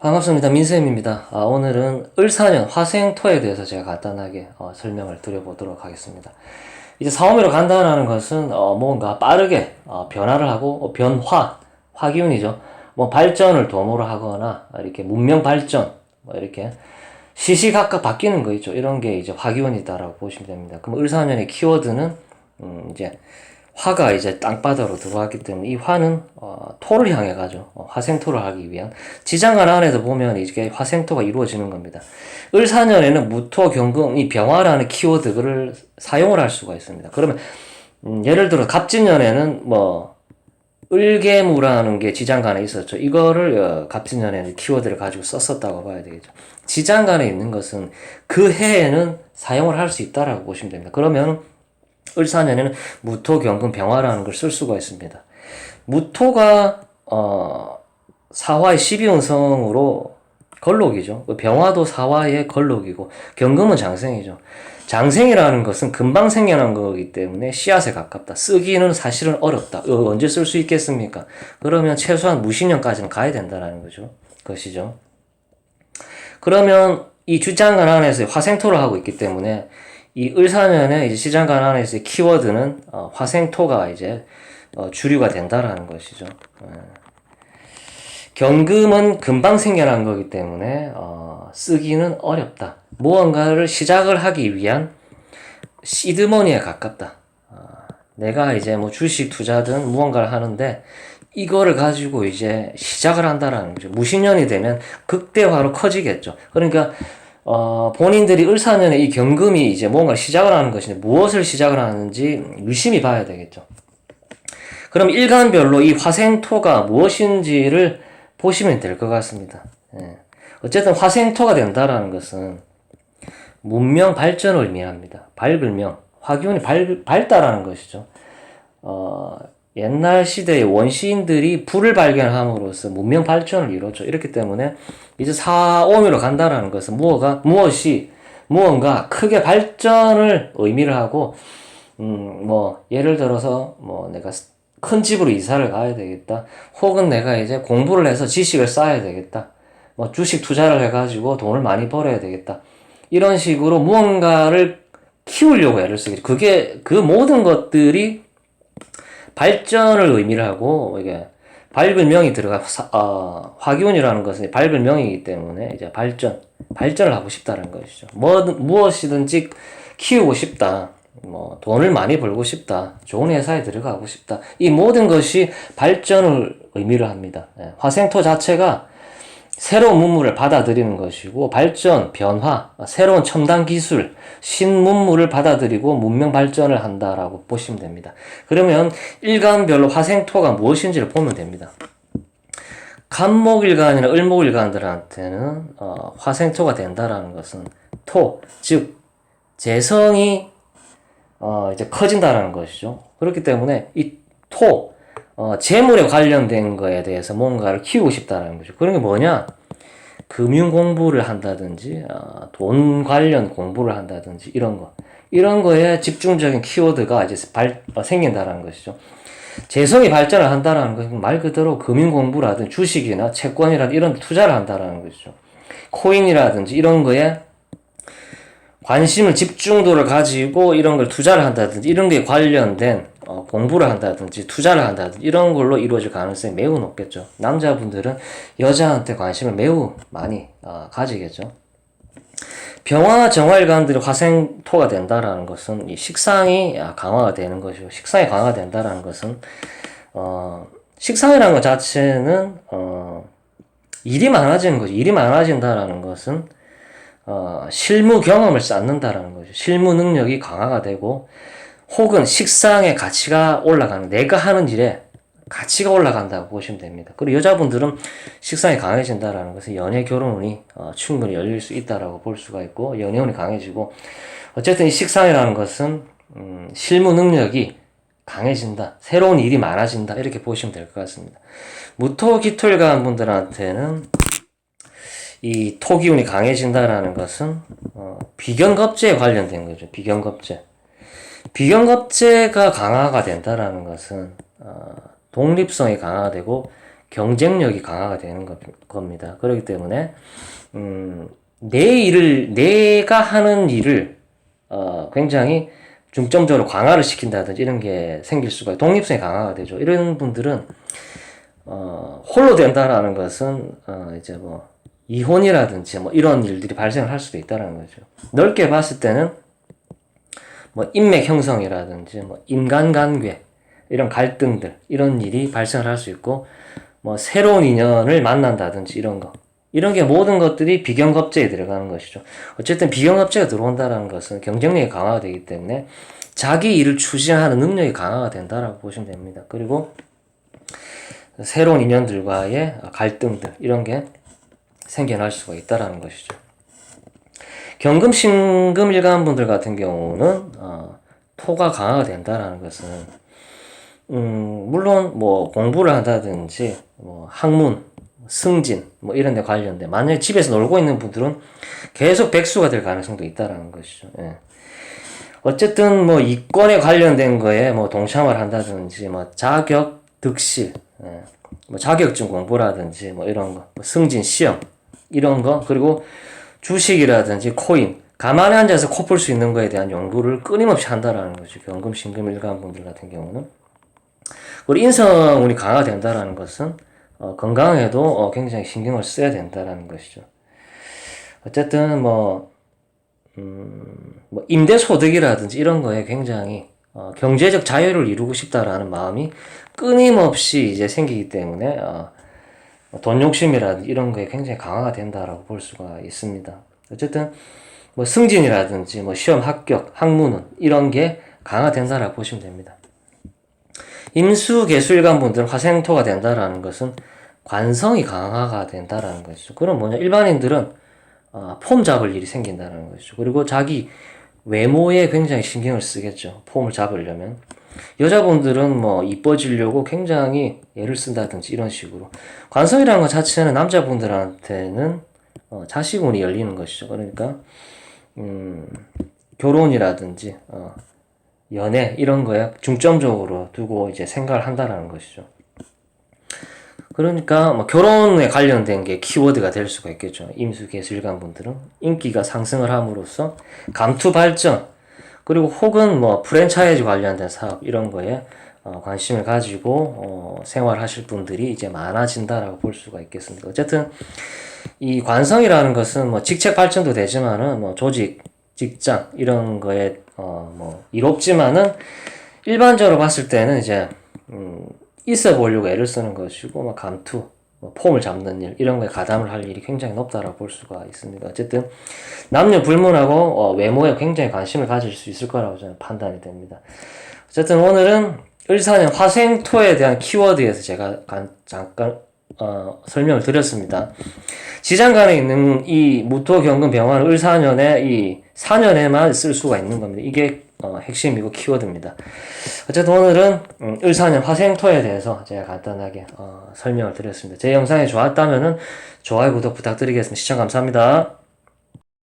반갑습니다. 민쌤입니다. 아, 오늘은 을사년 화생토에 대해서 제가 간단하게 어, 설명을 드려보도록 하겠습니다. 이제 사오미로 간다라는 것은 어, 뭔가 빠르게 어, 변화를 하고 어, 변화, 화기운이죠. 뭐 발전을 도모를 하거나 이렇게 문명 발전, 뭐 이렇게 시시각각 바뀌는 거 있죠. 이런 게 이제 화기운이다라고 보시면 됩니다. 그럼 을사년의 키워드는 음, 이제 화가 이제 땅바닥으로 들어왔기 때문에 이 화는 어, 토를 향해 가죠. 어, 화생토를 하기 위한 지장간 안에서 보면 이게 화생토가 이루어지는 겁니다. 을사년에는 무토, 경금, 이 병화라는 키워드를 사용을 할 수가 있습니다. 그러면 음, 예를 들어 갑진년에는 뭐 을개무라는 게 지장간에 있었죠. 이거를 어, 갑진년에는 키워드를 가지고 썼었다고 봐야 되겠죠. 지장간에 있는 것은 그 해에는 사용을 할 수 있다라고 보시면 됩니다. 그러면 을사년에는 무토, 경금, 병화라는 걸 쓸 수가 있습니다. 무토가 어, 사화의 12운성으로 걸록이죠. 그 병화도 사화의 걸록이고 경금은 장생이죠. 장생이라는 것은 금방 생겨난 거기 때문에 씨앗에 가깝다. 쓰기는 사실은 어렵다. 이거 언제 쓸 수 있겠습니까? 그러면 최소한 무신년까지는 가야 된다는 거죠. 것이죠. 그러면 이 주장간 안에서 화생토를 하고 있기 때문에 이 을사년의 이제 시장간 안에서의 키워드는 어, 화생토가 이제 어, 주류가 된다라는 것이죠. 예. 경금은 금방 생겨난 거기 때문에 어, 쓰기는 어렵다. 무언가를 시작을 하기 위한 시드머니에 가깝다. 어, 내가 이제 뭐 주식 투자든 무언가를 하는데 이거를 가지고 이제 시작을 한다라는 거죠. 무신년이 되면 극대화로 커지겠죠. 그러니까 어, 본인들이 을사년에 이 경금이 이제 뭔가 시작을 하는 것인데 무엇을 시작을 하는지 유심히 봐야 되겠죠. 그럼 일간별로 이 화생토가 무엇인지를 보시면 될 것 같습니다. 예. 어쨌든 화생토가 된다라는 것은 문명 발전을 의미합니다. 밝을명, 화기운이 밝, 밝다라는 것이죠. 어, 옛날 시대의 원시인들이 불을 발견함으로써 문명 발전을 이뤘죠. 이렇기 때문에 이제 사오미로 간다라는 것은 무엇가 무엇이 무언가 크게 발전을 의미를 하고 음, 뭐 예를 들어서 뭐 내가 큰 집으로 이사를 가야 되겠다. 혹은 내가 이제 공부를 해서 지식을 쌓아야 되겠다. 뭐 주식 투자를 해가지고 돈을 많이 벌어야 되겠다. 이런 식으로 무언가를 키우려고 애를 쓰겠죠. 그게 그 모든 것들이 발전을 의미를 하고 이게 밝은 명이 들어가 사, 어, 화기운이라는 것은 밝은 명이기 때문에 이제 발전 발전을 하고 싶다는 것이죠. 뭐 무엇이든지 키우고 싶다. 뭐 돈을 많이 벌고 싶다. 좋은 회사에 들어가고 싶다. 이 모든 것이 발전을 의미를 합니다. 예, 화생토 자체가 새로운 문물을 받아들이는 것이고 발전, 변화, 새로운 첨단 기술, 신문물을 받아들이고 문명 발전을 한다라고 보시면 됩니다. 그러면 일간별로 화생토가 무엇인지를 보면 됩니다. 간목일간이나 을목일간들한테는 어, 화생토가 된다라는 것은 토, 즉 재성이 어, 이제 커진다라는 것이죠. 그렇기 때문에 이 토, 어, 재물에 관련된 거에 대해서 뭔가를 키우고 싶다는 거죠. 그런 게 뭐냐? 금융 공부를 한다든지, 어, 돈 관련 공부를 한다든지, 이런 거. 이런 거에 집중적인 키워드가 이제 발, 어, 생긴다는 것이죠. 재성이 발전을 한다는 것은 말 그대로 금융 공부라든 주식이나 채권이라든 이런 투자를 한다는 것이죠. 코인이라든지 이런 거에 관심을 집중도를 가지고 이런 걸 투자를 한다든지 이런 게 관련된 어, 공부를 한다든지 투자를 한다든지 이런 걸로 이루어질 가능성이 매우 높겠죠. 남자분들은 여자한테 관심을 매우 많이 어, 가지겠죠. 병화 정화일관들이 화생토가 된다라는 것은 이 식상이 강화가 되는 것이고 식상이 강화된다라는 것은 어, 식상이라는 것 자체는 어, 일이 많아지는 거죠. 일이 많아진다라는 것은 어, 실무 경험을 쌓는다라는 거죠. 실무 능력이 강화가 되고 혹은 식상의 가치가 올라가는 내가 하는 일에 가치가 올라간다고 보시면 됩니다. 그리고 여자분들은 식상이 강해진다라는 것은 연애 결혼운이 어, 충분히 열릴 수 있다라고 볼 수가 있고 연애운이 강해지고 어쨌든 이 식상이라는 것은 음, 실무 능력이 강해진다. 새로운 일이 많아진다. 이렇게 보시면 될 것 같습니다. 무토기토일간 분들한테는 이 토기운이 강해진다라는 것은 어, 비견겁제에 관련된 거죠. 비견겁제. 비견겁제가 강화가 된다라는 것은 어, 독립성이 강화되고 경쟁력이 강화가 되는 거- 겁니다. 그렇기 때문에 음, 내 일을 내가 하는 일을 어, 굉장히 중점적으로 강화를 시킨다든지 이런 게 생길 수가 독립성이 강화가 되죠. 이런 분들은 어, 홀로 된다라는 것은 어, 이제 뭐 이혼이라든지 뭐 이런 일들이 발생을 할 수도 있다라는 거죠. 넓게 봤을 때는 뭐 인맥 형성이라든지 뭐 인간관계 이런 갈등들 이런 일이 발생을 할 수 있고 뭐 새로운 인연을 만난다든지 이런 거 이런 게 모든 것들이 비경겁제에 들어가는 것이죠. 어쨌든 비경겁제가 들어온다는 것은 경쟁력이 강화가 되기 때문에 자기 일을 추진하는 능력이 강화가 된다라고 보시면 됩니다. 그리고 새로운 인연들과의 갈등들 이런 게 생겨날 수가 있다라는 것이죠. 경금 신금 일간 분들 같은 경우는 어, 토가 강화가 된다라는 것은 음, 물론 뭐 공부를 한다든지 뭐 학문, 승진 뭐 이런 데 관련된 만약에 집에서 놀고 있는 분들은 계속 백수가 될 가능성도 있다라는 것이죠. 예. 어쨌든 뭐 이권에 관련된 거에 뭐 동참을 한다든지 뭐 자격 득실 예. 뭐 자격증 공부라든지 뭐 이런 거 뭐 승진 시험 이런 거 그리고 주식이라든지 코인 가만히 앉아서 코 풀 수 있는 거에 대한 연구를 끊임없이 한다라는 거죠. 경금 신금 일간 분들 같은 경우는 우리 인성운이 강화된다라는 것은 어, 건강에도 어, 굉장히 신경을 써야 된다라는 것이죠. 어쨌든 뭐, 음, 뭐 임대 소득이라든지 이런 거에 굉장히 어, 경제적 자유를 이루고 싶다라는 마음이 끊임없이 이제 생기기 때문에 어, 돈 욕심이라든지 이런 거에 굉장히 강화가 된다라고 볼 수가 있습니다. 어쨌든 뭐 승진이라든지 뭐 시험 합격, 학문은 이런 게 강화된다라고 보시면 됩니다. 임수 개수일간 분들은 화생토가 된다라는 것은 관성이 강화가 된다라는 것이죠. 그럼 뭐냐 일반인들은 어, 폼 잡을 일이 생긴다는 것이죠. 그리고 자기 외모에 굉장히 신경을 쓰겠죠. 폼을 잡으려면 여자분들은 뭐 이뻐지려고 굉장히 애를 쓴다든지 이런 식으로 관성이라는 것 자체는 남자분들한테는 어, 자식운이 열리는 것이죠. 그러니까 음, 결혼이라든지 어, 연애 이런 거에 중점적으로 두고 이제 생각을 한다라는 것이죠. 그러니까 뭐 결혼에 관련된 게 키워드가 될 수가 있겠죠. 임수 개수일간 분들은 인기가 상승을 함으로써 감투 발전 그리고 혹은 뭐 프랜차이즈 관련된 사업 이런 거에 어, 관심을 가지고 어, 생활하실 분들이 이제 많아진다라고 볼 수가 있겠습니다. 어쨌든 이 관성이라는 것은 뭐 직책 발전도 되지만은 뭐 조직, 직장 이런 거에 어 뭐 이롭지만은 일반적으로 봤을 때는 이제 음 있어 보려고 애를 쓰는 것이고 뭐 감투, 뭐 폼을 잡는 일 이런 거에 가담을 할 일이 굉장히 높다라고 볼 수가 있습니다. 어쨌든 남녀 불문하고 어, 외모에 굉장히 관심을 가질 수 있을 거라고 저는 판단이 됩니다. 어쨌든 오늘은 을사년 화생토에 대한 키워드에서 제가 간- 잠깐 어, 설명을 드렸습니다. 지장간에 있는 이 무토경금 병화는 을사년에 이 사년에만 쓸 수가 있는 겁니다. 이게 어, 핵심이고 키워드입니다. 어쨌든 오늘은 음, 을사년 화생토에 대해서 제가 간단하게 어, 설명을 드렸습니다. 제 영상이 좋았다면은 좋아요, 구독 부탁드리겠습니다. 시청 감사합니다.